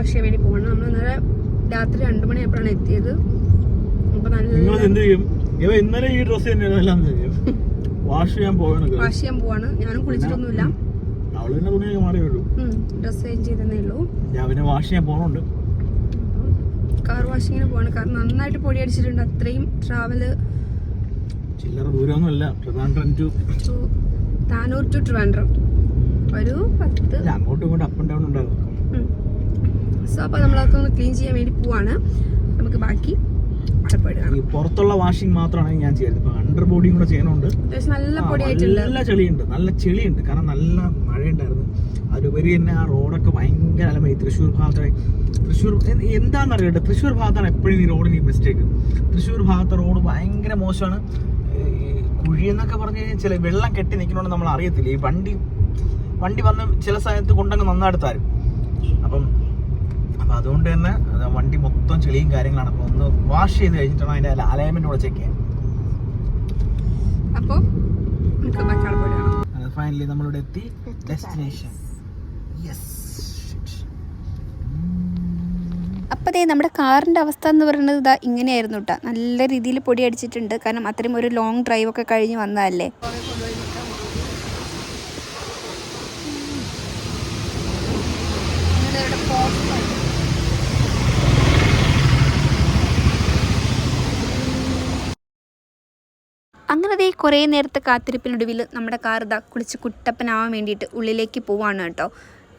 Wash ചെയ്യാൻ വേണ്ടി പോകണം. നമ്മൾ ഇന്നലെ രാത്രി രണ്ടു മണിയായപ്പോഴാണ് എത്തിയത്. അപ്പൊ നല്ല ഇന്നലെ ഈ ഡ്രസ്സ് തന്നെയാണ് വാഷ് ചെയ്യാൻ പോകണം വാഷ് ചെയ്യാൻ പോവാണ്. ഞാനും കുളിച്ചിട്ടൊന്നുമില്ല. അവൾ പിന്നെ തുണിയൊക്കെ മാറിയേ ഉള്ളൂ. ഡ്രസ് ചേഞ്ച് ചെയ്തേ ഉള്ളൂ. ഞാൻ പിന്നെ വാഷ് ചെയ്യാൻ പോകണുണ്ട് കാർ വാഷിങ്ങിന് പോവാണ്. കാരണം നന്നായിട്ട് പൊടി അടിച്ചിട്ടുണ്ട്. അത്രയും ട്രാവൽ ചില്ലറ ദൂരമൊന്നുമല്ല. Trivandrum to to Tanur to Trivandrum. ഒരു പത്ത് അങ്ങോട്ടും ഇങ്ങോട്ടും അപ്പ് ആൻഡ് ഡൗൺ ഉണ്ടാകും സോ അപ്പോൾ നമ്മളതൊക്കെ ഒന്ന് ക്ലീൻ ചെയ്യാൻ വേണ്ടി പോവാണ്. നമുക്ക് ബാക്കി ഈ പുറത്തുള്ള വാഷിംഗ് മാത്രമാണ് ഞാൻ ചെയ്യുന്നത്. ഇപ്പൊ അണ്ടർ ബോഡിയും കൂടെ ചെയ്യണുണ്ട് നല്ല നല്ല ചെളിയുണ്ട്. നല്ല ചെളിയുണ്ട്. കാരണം നല്ല മഴയുണ്ടായിരുന്നു. അതിലുപരി തന്നെ ആ റോഡൊക്കെ ഭയങ്കര അലമായി തൃശ്ശൂർ ഭാഗത്തെ തൃശ്ശൂർ എന്താണെന്ന് അറിയട്ടെ തൃശ്ശൂർ ഭാഗത്താണ് എപ്പോഴും ഈ റോഡിന് ഈ മിസ്റ്റേക്ക് തൃശ്ശൂർ ഭാഗത്തെ റോഡ് ഭയങ്കര മോശമാണ്. കുഴി എന്നൊക്കെ പറഞ്ഞു കഴിഞ്ഞാൽ ചില വെള്ളം കെട്ടി നിൽക്കണോണ്ട് നമ്മൾ അറിയത്തില്ല ഈ വണ്ടി വണ്ടി വന്ന് ചില സ്ഥലത്ത് കൊണ്ടങ്ങ് നന്നായിട്ട് തരും. അതുകൊണ്ട് തന്നെ വണ്ടി മൊത്തം ചെളിയും കാര്യങ്ങളാണ്. അപ്പോൾ ഒന്ന് വാഷ് ചെയ്ത് കഴിഞ്ഞിട്ടാണ് അതിന്റെ അലൈൻമെന്റ് കൂടെ ചെക്ക് ചെയ്യാൻ. അപ്പോൾ ഫൈനലി നമ്മളിവിടെ എത്തി. ഡെസ്റ്റിനേഷൻ യെസ് അപ്പോൾ ദേ നമ്മുടെ കാറിന്റെ അവസ്ഥ എന്ന് പറയുന്നത് ഇതാ ഇങ്ങനെയായിരുന്നു കേട്ടോ നല്ല രീതിയിൽ പൊടി അടിച്ചിട്ടുണ്ട്. കാരണം അത്രയും ഒരു ലോങ് ഡ്രൈവ് ഒക്കെ കഴിഞ്ഞ് വന്നതല്ലേ? അങ്ങനെ ദേ കുറേ നേരത്തെ കാത്തിരിപ്പിനൊടുവിൽ നമ്മുടെ കാർ ഇതാ കുളിച്ച് കുട്ടപ്പനാവാൻ വേണ്ടിയിട്ട് ഉള്ളിലേക്ക് പോവാണ് കേട്ടോ.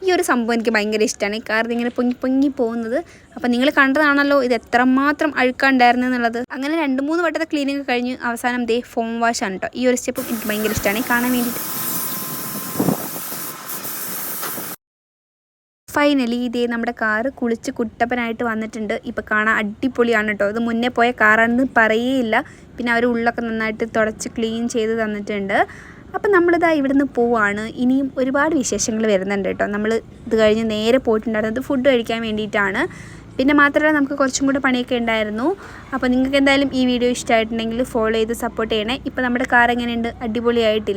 ഈ ഒരു സംഭവം എനിക്ക് ഭയങ്കര ഇഷ്ടമാണ് ഈ കാർ ഇങ്ങനെ പൊങ്ങി പൊങ്ങി പോകുന്നത്. അപ്പം നിങ്ങൾ കണ്ടതാണല്ലോ ഇത് എത്രമാത്രം അഴുക്കാണ്ടായിരുന്നു എന്നുള്ളത്. അങ്ങനെ രണ്ട് മൂന്ന് വട്ടത്തെ ക്ലീനിങ് കഴിഞ്ഞ് അവസാനം ദേ ഫോം വാഷ് ആണ് കേട്ടോ. ഈ ഒരു സ്റ്റെപ്പ് എനിക്ക് ഭയങ്കര ഇഷ്ടമാണ് കാണാൻ വേണ്ടിയിട്ട്. ഫൈനലി ഇതേ നമ്മുടെ കാറ് കുളിച്ച് കുട്ടപ്പനായിട്ട് വന്നിട്ടുണ്ട്. ഇപ്പോൾ കാണാൻ അടിപൊളിയാണ് കേട്ടോ. ഇത് മുന്നേ പോയ കാറാണെന്ന് പറയേയില്ല. പിന്നെ അവർ ഉള്ളൊക്കെ നന്നായിട്ട് തുടച്ച് ക്ലീൻ ചെയ്ത് തന്നിട്ടുണ്ട്. അപ്പം നമ്മളിതാ ഇവിടുന്ന് പോവാണ്. ഇനിയും ഒരുപാട് വിശേഷങ്ങൾ വരുന്നുണ്ട് കേട്ടോ. നമ്മൾ ഇത് കഴിഞ്ഞ് നേരെ പോയിട്ടുണ്ടായിരുന്നത് ഫുഡ് കഴിക്കാൻ വേണ്ടിയിട്ടാണ്. പിന്നെ മാത്രമല്ല നമുക്ക് കുറച്ചും കൂടെ പണിയൊക്കെ ഉണ്ടായിരുന്നു. അപ്പോൾ നിങ്ങൾക്ക് എന്തായാലും ഈ വീഡിയോ ഇഷ്ടമായിട്ടുണ്ടെങ്കിൽ ഫോളോ ചെയ്ത് സപ്പോർട്ട് ചെയ്യണേ. ഇപ്പോൾ നമ്മുടെ കാർ എങ്ങനെയുണ്ട്? അടിപൊളിയായിട്ടില്ല?